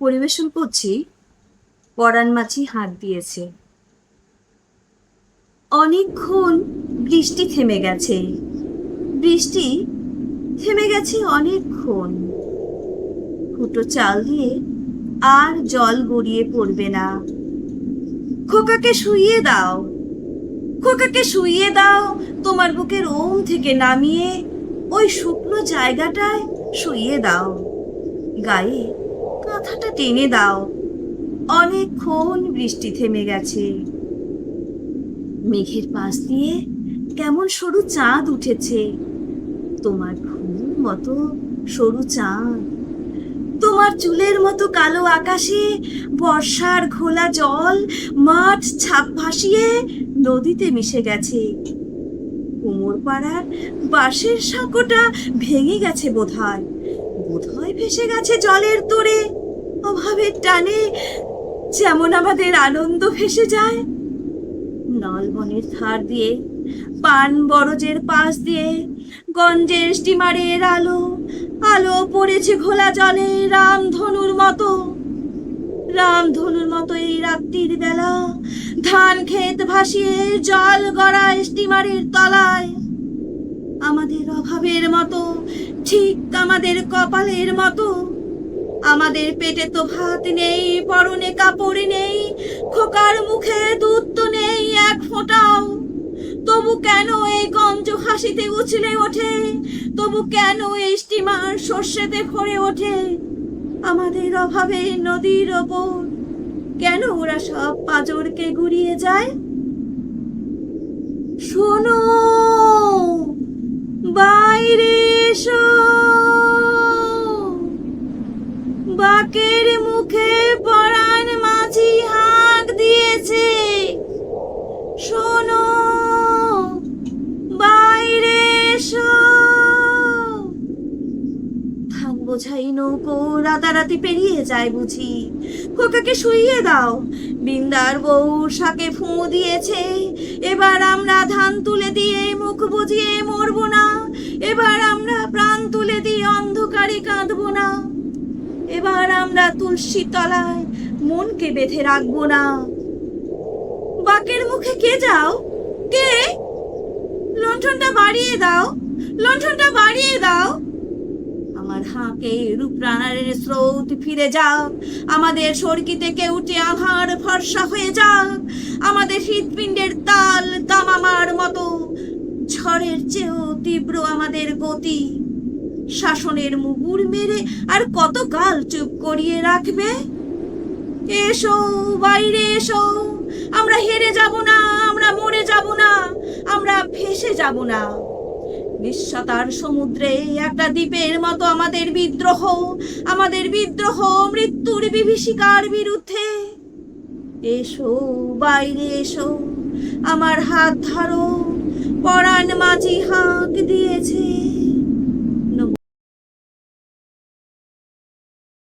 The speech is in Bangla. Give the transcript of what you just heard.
পরিবেশন করছি, পরাণ মাছি হাত দিয়েছে। অনেকক্ষণ বৃষ্টি থেমে গেছে। বৃষ্টি থেমে গেছে অনেকক্ষণ। ফুটো চাল দিয়ে আর জল গড়িয়ে পড়বে না। খোকাকে শুইয়ে দাও, খোকাকে শুইয়ে দাও, তোমার বুকের ওম থেকে নামিয়ে ওই শুকনো জায়গাটায় শুইয়ে দাও। গায়ে কাঁথাটা টেনে দাও। অনেকক্ষণ বৃষ্টি থেমে গেছে। মেঘের পাশ দিয়ে কেমন সরু চাঁদ উঠেছে। তোমার ঘুম মতো সরু চাঁদ। তোমার চুলের মতো কালো আকাশে বর্ষার ঘোলা জল মাঠ ছাপ ভাসিয়ে নদীতে মিশে গেছে। কুমোর পাড়ার বাঁশের সাঁকোটা ভেঙে গেছে বোধহয়। বোধহয় ভেসে গেছে জলের তোরে অভাবের টানে যেমন আমাদের আনন্দ ভেসে যায়। নলবনের ধার দিয়ে পান বরজের পাশ দিয়ে, গঞ্জের স্টিমারের আলো আলো পড়েছে ঘোলা জলে রামধনুর মতো। রামধনুর মতো এই রাত্রির বেলা ধান ক্ষেত ভাসিয়ে জল গড়ায় স্টিমারের তলায়। আমাদের অভাবের মতো, ঠিক আমাদের কপালের মতো। আমাদের পেটে তো ভাত নেই, পরনে কাপড় নেই, খোকার মুখে দুধ তো নেই এক ফোঁটাও। তবু কেন এই গঞ্জ হাসিতে উছলে ওঠে? তবু কেন এই স্টিমার সর্ষেতে ভরে ওঠে? আমাদের অভাবে নদীর ওপর কেন ওরা সব পাজরকে গুড়িয়ে যায়? শোনো বাকের মুখে পরাণ মাঝি হাঁক দিয়েছে। শোনো, বাইরে এসো। বোঝাই নৌকো, রাতারাতি পেরিয়ে যায় বুঝি। খোকাকে শুইয়ে দাও। বিন্দার বউ শাকে ফুঁ দিয়েছে। এবার আমরা ধান তুলে দিয়ে মুখ বুঝিয়ে মরবো আমরা তুলসী তলায়। মনকে বেঁধে রাখব না। বাকের মুখে কে যাও? কে? লণ্ঠনটা বাড়িয়ে দাও। লণ্ঠনটা বাড়িয়ে দাও। আমার হাঁকে রূপরানারের স্রোত ফিরে যাক। আমাদের সরকিতে কেউটে আভার ফর্সা হয়ে যাক। আমাদের হৃৎপিণ্ডের তাল দামামার মতো। ঝড়ের চেয়েও তীব্র আমাদের গতি। শাসনের মুগুর মেরে আর কত কাল চুপ করিয়ে রাখবে? এসো, বাইরে এসো। আমরা হেরে যাব না, আমরা মরে যাব না, আমরা ভেসে যাব না। নিঃস্বতার সমুদ্রে একটা দ্বীপের মতো আমাদের বিদ্রোহ আমাদের বিদ্রোহ মৃত্যুর বিভীষিকার বিরুদ্ধে। এসো, বাইরে এসো, আমার হাত ধরো। পরাণ মাঝি হাঁক দিয়েছে।